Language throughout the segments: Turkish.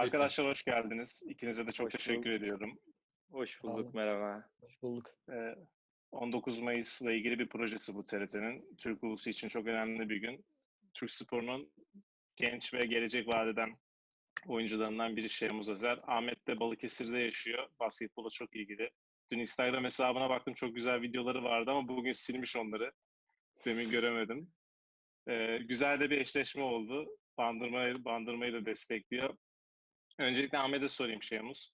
Arkadaşlar hoş geldiniz. İkinize de çok Hoş teşekkür bulduk. ediyorum. Hoş bulduk, merhaba. Hoş bulduk. Ee, 19 Mayıs'la ilgili bir projesi bu TRT'nin. Türk ulusu için çok önemli bir gün. Türk sporunun genç ve gelecek vadeden oyuncularından biri Şehmuz Azer. Ahmet de Balıkesir'de yaşıyor. Basketbola çok ilgili. Dün Instagram hesabına baktım çok güzel videoları vardı ama bugün silmiş onları. Demin göremedim. Ee, güzel de bir eşleşme oldu. Bandırmayı, bandırmayı da destekliyor. Öncelikle Ahmet'e sorayım Şehmuz.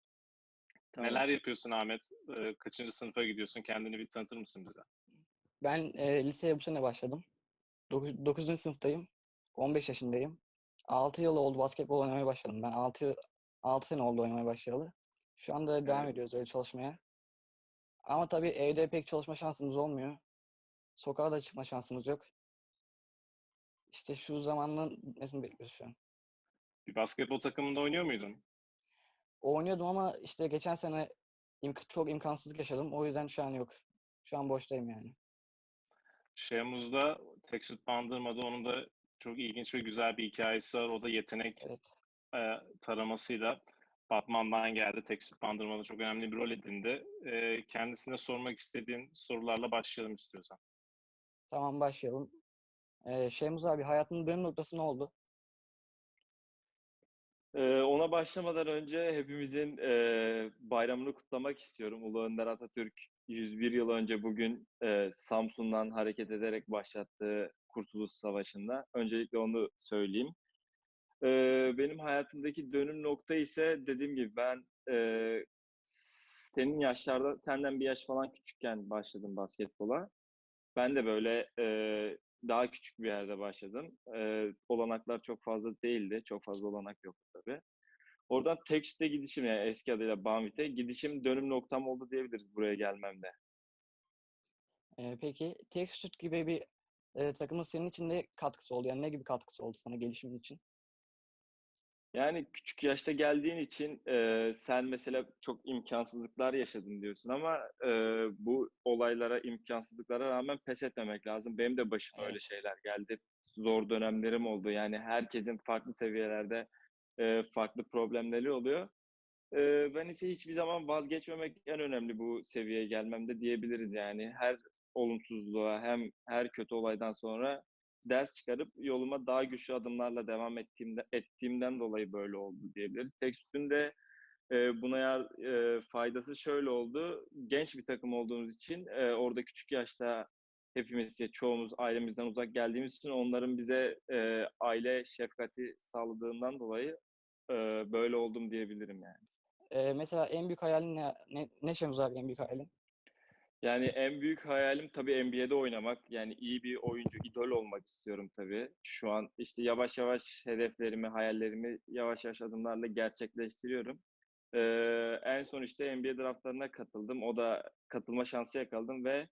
Tamam. Neler yapıyorsun Ahmet? Ee, Kaçıncı sınıfa gidiyorsun? Kendini bir tanıtır mısın bize? Ben e, liseye bu sene başladım. 9. sınıftayım. 15 yaşındayım. 6 yıl oldu basketbol oynamaya başladım. Ben 6 6 sene oldu oynamaya başlayalı. Şu anda devam Evet. ediyoruz öyle çalışmaya. Ama tabii evde pek çalışma şansımız olmuyor. Sokağa da çıkma şansımız yok. İşte şu zamanın bitmesini bekliyoruz şu an. Bir basketbol takımında oynuyor muydun? Oynuyordum ama işte geçen sene imk- çok imkansızlık yaşadım. O yüzden şu an yok. Şu an boştayım yani. Şehmuz'da tek süt bandırmada onun da çok ilginç ve güzel bir hikayesi var. O da yetenek Evet. e, taramasıyla Batman'dan geldi. Tek süt bandırmada çok önemli bir rol edindi. E, kendisine sormak istediğin sorularla başlayalım istiyorsan. Tamam başlayalım. Ee, Şeymuz abi hayatının dönüm noktası ne oldu? Ee, ona başlamadan önce hepimizin e, bayramını kutlamak istiyorum. Ulu Önder Atatürk 101 yıl önce bugün e, Samsun'dan hareket ederek başlattığı Kurtuluş Savaşı'nda. Öncelikle onu söyleyeyim. Ee, benim hayatımdaki dönüm nokta ise dediğim gibi ben e, senin yaşlarda, senden bir yaş falan küçükken başladım basketbola. Ben de böyle daha küçük bir yerde başladım. E, olanaklar çok fazla değildi. Çok fazla olanak yoktu tabii. Oradan Text'e gidişim yani eski adıyla Banvit'e gidişim dönüm noktam oldu diyebiliriz buraya gelmemde. Ee, peki tek süt gibi bir e, takımın senin için de katkısı oldu. Yani ne gibi katkısı oldu sana gelişimin için? Yani küçük yaşta geldiğin için e, sen mesela çok imkansızlıklar yaşadın diyorsun ama e, bu olaylara, imkansızlıklara rağmen pes etmemek lazım. Benim de başıma öyle Evet. şeyler geldi. Zor dönemlerim oldu. Yani herkesin farklı seviyelerde e, farklı problemleri oluyor. E, ben ise hiçbir zaman vazgeçmemek en önemli bu seviyeye gelmemde diyebiliriz yani. Her olumsuzluğa hem her kötü olaydan sonra ders çıkarıp yoluma daha güçlü adımlarla devam ettiğimde, ettiğimden dolayı böyle oldu diyebiliriz. Tekstün de e, buna yar- e, faydası şöyle oldu. Genç bir takım olduğumuz için e, orada küçük yaşta hepimiz, çoğumuz ailemizden uzak geldiğimiz için onların bize e, aile şefkati sağladığından dolayı e, böyle oldum diyebilirim yani. Ee, mesela en büyük hayalin ne? Ne, ne Şeymuz abi en büyük hayalin? Yani en büyük hayalim tabii NBA'de oynamak. Yani iyi bir oyuncu, idol olmak istiyorum tabii. Şu an işte yavaş yavaş hedeflerimi, hayallerimi yavaş yavaş adımlarla gerçekleştiriyorum. Ee, en son işte NBA draftlarına katıldım. O da katılma şansı yakaladım ve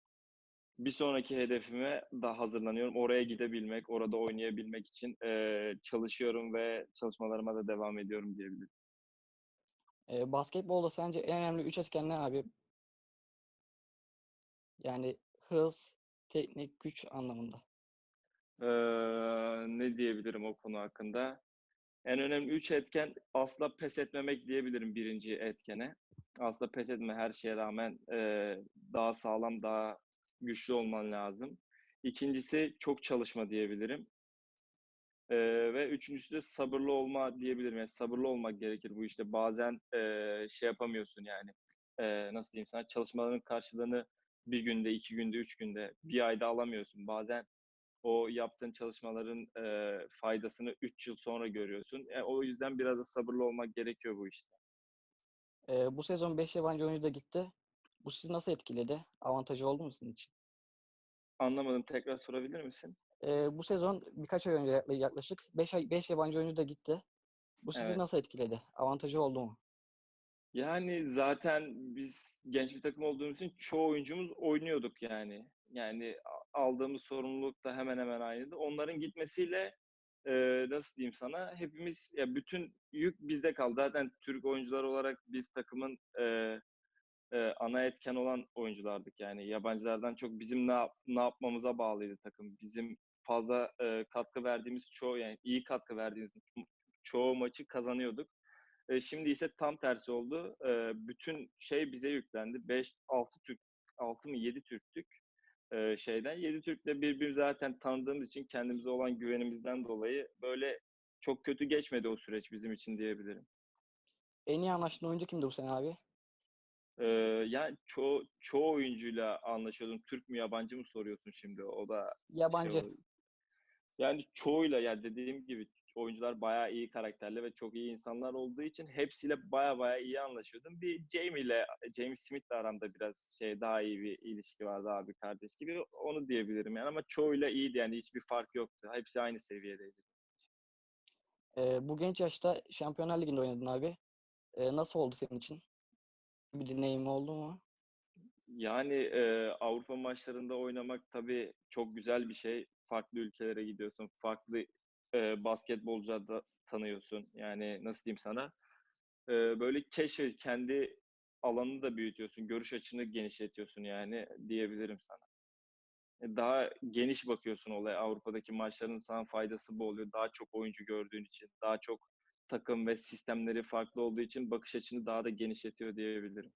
bir sonraki hedefime da hazırlanıyorum. Oraya gidebilmek, orada oynayabilmek için eee, çalışıyorum ve çalışmalarıma da devam ediyorum diyebilirim. Ee, basketbolda sence en önemli üç etken ne abi? Yani hız, teknik, güç anlamında. Eee, ne diyebilirim o konu hakkında? En önemli üç etken asla pes etmemek diyebilirim birinci etkene. Asla pes etme her şeye rağmen eee, daha sağlam, daha güçlü olman lazım. İkincisi çok çalışma diyebilirim. Eee, ve üçüncüsü de sabırlı olma diyebilirim. Yani sabırlı olmak gerekir bu işte. Bazen eee, şey yapamıyorsun yani. Eee, nasıl diyeyim sana? Çalışmaların karşılığını bir günde, iki günde, üç günde, bir ayda alamıyorsun. Bazen o yaptığın çalışmaların eee, faydasını üç yıl sonra görüyorsun. E, o yüzden biraz da sabırlı olmak gerekiyor bu işte. Ee, bu sezon 5 yabancı oyuncu da gitti. Bu sizi nasıl etkiledi? Avantajı oldu mu sizin için? Anlamadım. Tekrar sorabilir misin? Ee, bu sezon birkaç ay önce yakla- yaklaşık 5 ay 5 yabancı oyuncu da gitti. Bu sizi Evet. nasıl etkiledi? Avantajı oldu mu? Yani zaten biz genç bir takım olduğumuz için çoğu oyuncumuz oynuyorduk yani. Yani aldığımız sorumluluk da hemen hemen aynıydı. Onların gitmesiyle e, nasıl diyeyim sana hepimiz ya bütün yük bizde kaldı. Zaten Türk oyuncular olarak biz takımın e, e, ana etken olan oyunculardık yani. Yabancılardan çok bizim ne, yap- ne yapmamıza bağlıydı takım. Bizim fazla e, katkı verdiğimiz çoğu yani iyi katkı verdiğimiz çoğu maçı kazanıyorduk. E, şimdi ise tam tersi oldu. E, bütün şey bize yüklendi. 5 6 Türk 6 mı 7 Türktük e, şeyden. 7 Türk'le birbirimizi zaten tanıdığımız için kendimize olan güvenimizden dolayı böyle çok kötü geçmedi o süreç bizim için diyebilirim. En iyi anlaştığın oyuncu kimdi bu sene abi? Ee, yani çoğu, çoğu oyuncuyla anlaşıyordum. Türk mü yabancı mı soruyorsun şimdi? O da şey Yabancı. Yani çoğuyla ya dediğim gibi oyuncular bayağı iyi karakterli ve çok iyi insanlar olduğu için hepsiyle bayağı bayağı iyi anlaşıyordum. Bir Jamie ile Jamie Smith'le aramda biraz şey daha iyi bir ilişki vardı abi kardeş gibi. Onu diyebilirim yani ama çoğuyla iyiydi yani hiçbir fark yoktu. Hepsi aynı seviyedeydi. Ee, bu genç yaşta Şampiyonlar Ligi'nde oynadın abi. Ee, nasıl oldu senin için? Bir deneyim oldu mu? Yani e, Avrupa maçlarında oynamak tabii çok güzel bir şey. Farklı ülkelere gidiyorsun, farklı e, basketbolcular da tanıyorsun. Yani nasıl diyeyim sana? E, böyle keşfe kendi alanını da büyütüyorsun, görüş açını genişletiyorsun yani diyebilirim sana. E, Daha geniş bakıyorsun olaya. Avrupa'daki maçların sana faydası bu oluyor. Daha çok oyuncu gördüğün için, daha çok takım ve sistemleri farklı olduğu için bakış açını daha da genişletiyor diyebilirim.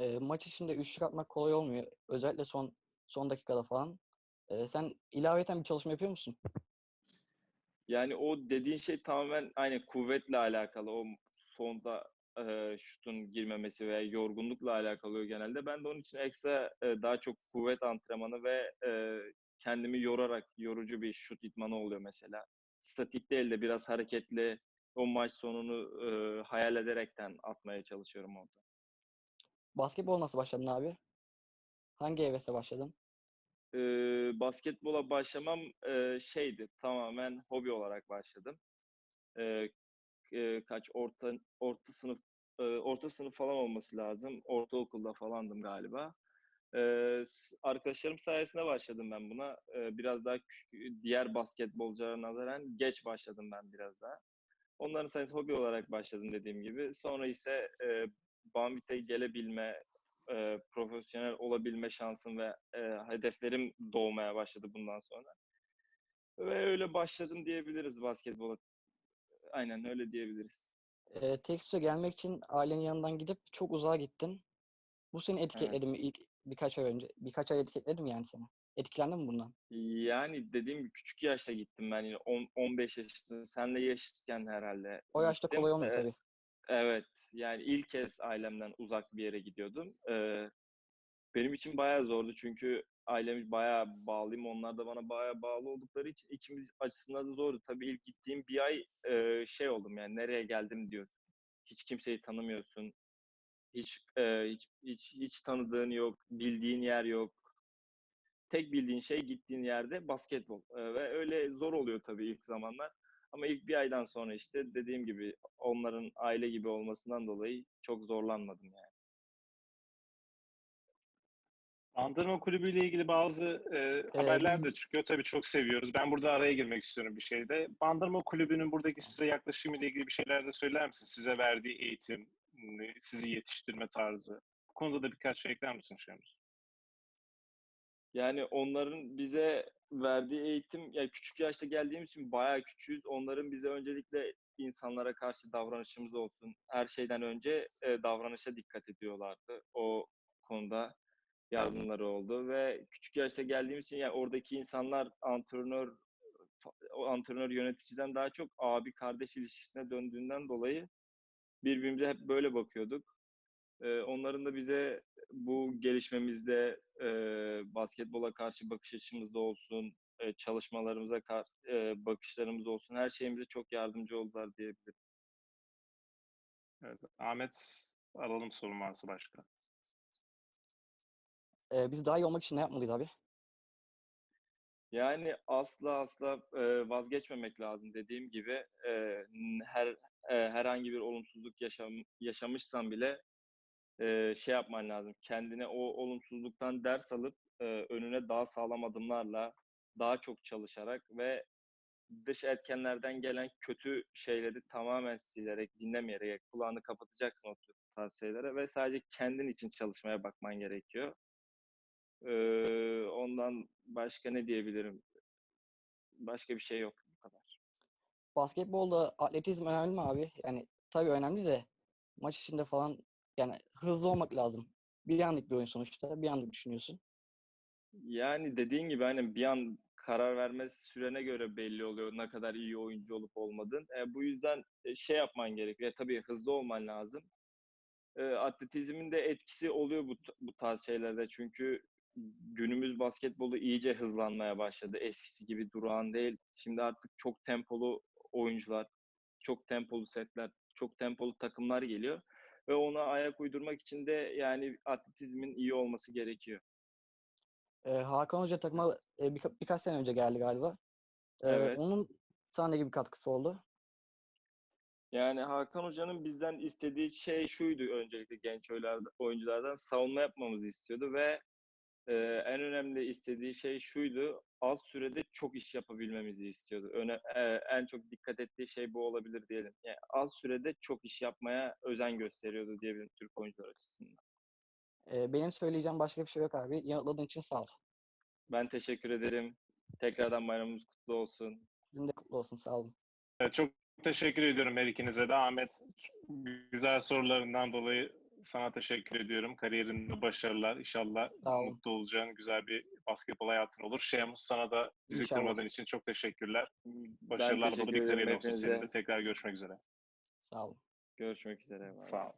Ee, maç içinde üçlük atmak kolay olmuyor. Özellikle son son dakikada falan. Ee, sen ilaveten bir çalışma yapıyor musun? Yani o dediğin şey tamamen aynı kuvvetle alakalı. O sonda e, şutun girmemesi veya yorgunlukla alakalı genelde. Ben de onun için ekstra e, daha çok kuvvet antrenmanı ve e, kendimi yorarak yorucu bir şut itmanı oluyor mesela. Statik değil de biraz hareketli o maç sonunu e, hayal ederekten atmaya çalışıyorum orada. Basketbol nasıl başladın abi? Hangi hevesle başladın? e, basketbola başlamam e, şeydi tamamen hobi olarak başladım. E, e, kaç orta orta sınıf e, orta sınıf falan olması lazım. Ortaokulda falandım galiba. E, arkadaşlarım sayesinde başladım ben buna. E, biraz daha diğer basketbolculara nazaran geç başladım ben biraz daha. Onların sayesinde hobi olarak başladım dediğim gibi. Sonra ise e, Bambit'e gelebilme, e, profesyonel olabilme şansım ve e, hedeflerim doğmaya başladı bundan sonra. Ve öyle başladım diyebiliriz basketbola. Aynen öyle diyebiliriz. Ee, Texas'a gelmek için ailenin yanından gidip çok uzağa gittin. Bu seni etkitledi mi ilk birkaç ay önce? Birkaç ay etkiledim yani seni. Etkilendin mi bundan? Yani dediğim gibi küçük yaşta gittim ben yine 10, 15 yaşında. Senle yaşıtken herhalde. O yaşta gittim. kolay olmuyor E, tabii. Evet, yani ilk kez ailemden uzak bir yere gidiyordum. Ee, benim için bayağı zordu çünkü ailem bayağı bağlıyım. Onlar da bana bayağı bağlı oldukları için ikimiz açısından da zordu. Tabii ilk gittiğim bir ay e, şey oldum yani nereye geldim diyor. Hiç kimseyi tanımıyorsun. Hiç, e, hiç, hiç, hiç tanıdığın yok, bildiğin yer yok. Tek bildiğin şey gittiğin yerde basketbol. E, ve öyle zor oluyor tabii ilk zamanlar. Ama ilk bir aydan sonra işte dediğim gibi onların aile gibi olmasından dolayı çok zorlanmadım yani. Bandırma Kulübü ile ilgili bazı e, haberler de çıkıyor. Tabii çok seviyoruz. Ben burada araya girmek istiyorum bir şeyde. Bandırma Kulübü'nün buradaki size yaklaşımı ile ilgili bir şeyler de söyler misin? Size verdiği eğitim, sizi yetiştirme tarzı. Bu konuda da birkaç şey ekler misin Şemuz? Yani onların bize verdiği eğitim, yani küçük yaşta geldiğimiz için bayağı küçüğüz. Onların bize öncelikle insanlara karşı davranışımız olsun. Her şeyden önce e, davranışa dikkat ediyorlardı. O konuda yardımları oldu ve küçük yaşta geldiğimiz için yani oradaki insanlar antrenör o antrenör yöneticiden daha çok abi kardeş ilişkisine döndüğünden dolayı birbirimize hep böyle bakıyorduk. Ee, onların da bize bu gelişmemizde e, basketbola karşı bakış açımızda olsun, e, çalışmalarımıza kar, e, bakışlarımız olsun, her şeyimize çok yardımcı oldular diyebilirim. Evet. Ahmet alalım sorun varsa başka. Ee, biz daha iyi olmak için ne yapmalıyız abi? Yani asla asla e, vazgeçmemek lazım dediğim gibi e, her e, herhangi bir olumsuzluk yaşam, yaşamışsan bile e, şey yapman lazım. Kendine o olumsuzluktan ders alıp e, önüne daha sağlam adımlarla daha çok çalışarak ve dış etkenlerden gelen kötü şeyleri tamamen silerek, dinlemeyerek kulağını kapatacaksın o tür tarz şeylere ve sadece kendin için çalışmaya bakman gerekiyor. Ee, ondan başka ne diyebilirim? Başka bir şey yok bu kadar. Basketbolda atletizm önemli mi abi? Yani tabii önemli de maç içinde falan yani hızlı olmak lazım. Bir anlık bir oyun sonuçta. Bir anlık düşünüyorsun. Yani dediğin gibi hani bir an karar verme sürene göre belli oluyor ne kadar iyi oyuncu olup olmadığın. E, bu yüzden e, şey yapman gerekiyor. E, tabii hızlı olman lazım. E, atletizmin de etkisi oluyor bu, bu tarz şeylerde. Çünkü günümüz basketbolu iyice hızlanmaya başladı. Eskisi gibi durağan değil. Şimdi artık çok tempolu oyuncular, çok tempolu setler, çok tempolu takımlar geliyor. Ve ona ayak uydurmak için de yani atletizmin iyi olması gerekiyor. Ee, Hakan Hoca takıma e, birka- birkaç sene önce geldi galiba. Ee, Evet. onun sana gibi katkısı oldu? Yani Hakan Hoca'nın bizden istediği şey şuydu öncelikle genç oyunculardan savunma yapmamızı istiyordu ve e, en önemli istediği şey şuydu az sürede çok iş yapabilmemizi istiyordu. Öne, e, en çok dikkat ettiği şey bu olabilir diyelim. Yani az sürede çok iş yapmaya özen gösteriyordu diyebilirim Türk oyuncular açısından. Ee, benim söyleyeceğim başka bir şey yok abi. Yanıtladığın için sağ ol. Ben teşekkür ederim. Tekrardan bayramımız kutlu olsun. Sizin de kutlu olsun. Sağ olun. Evet, çok teşekkür ediyorum her ikinize de. Ahmet, güzel sorularından dolayı sana teşekkür ediyorum. Kariyerinde başarılar. İnşallah Sağ olun. mutlu olacağın güzel bir basketbol hayatın olur. Şemus sana da bizi İnşallah. kırmadığın için çok teşekkürler. Başarılar dolu teşekkür bir ederim kariyer olsun senin hepinize. de. Tekrar görüşmek üzere. Sağ olun. Görüşmek üzere. Bay. Sağ ol.